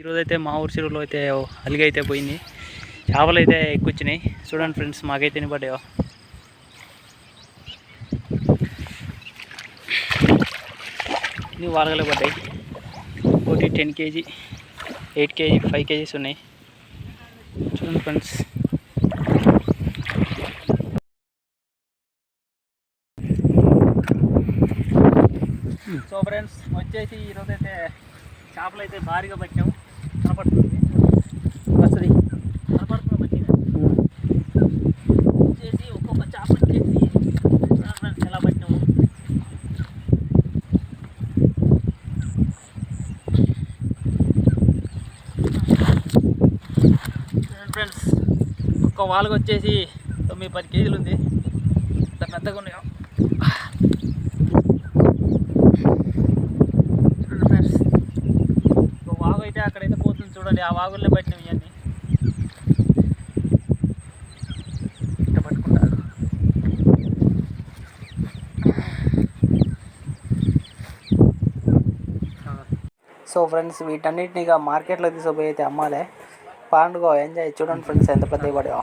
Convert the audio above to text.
ఈరోజు అయితే మా ఊరు చెరువులో అయితే అలిగి అయితే పోయింది. చేపలు అయితే ఎక్కువచ్చినాయి. చూడండి ఫ్రెండ్స్ మాకైతే వినపడ్డాయో. ఇన్ని వారగలే పడ్డాయి. ఒకటి ten KG eight KG five KGs ఉన్నాయి. చూడండి ఫ్రెండ్స్. సో ఫ్రెండ్స్ వచ్చేసి ఈరోజైతే చేపలు అయితే భారీగా పట్టాము. కనపడుతుంది. వస్తుంది. కనపడుతుంది పట్టిన వచ్చేసి ఒక్కొక్క చేప వచ్చేసి ఎలా చూడండి ఫ్రెండ్స్ ఒక్క వాళ్ళకి వచ్చేసి తొమ్మిది పది కేజీలు ఉంది ఇంత పెద్దగా ఉన్నాయో చూడండి ఫ్రెండ్స్ ఒక వాగు అయితే అక్కడైతే పోతుంది చూడండి ఆ వాగుల్లో పట్టినవి ఇవన్నీ. పట్టుకుంటారు. సో ఫ్రెండ్స్ వీటన్నిటిని ఇక మార్కెట్లో తీసుకుపోయి అయితే అమ్మాలి. పండుగ ఎంజాయ్. చూడండి ఫ్రెండ్స్ ఎంత పెద్దగా పడాయో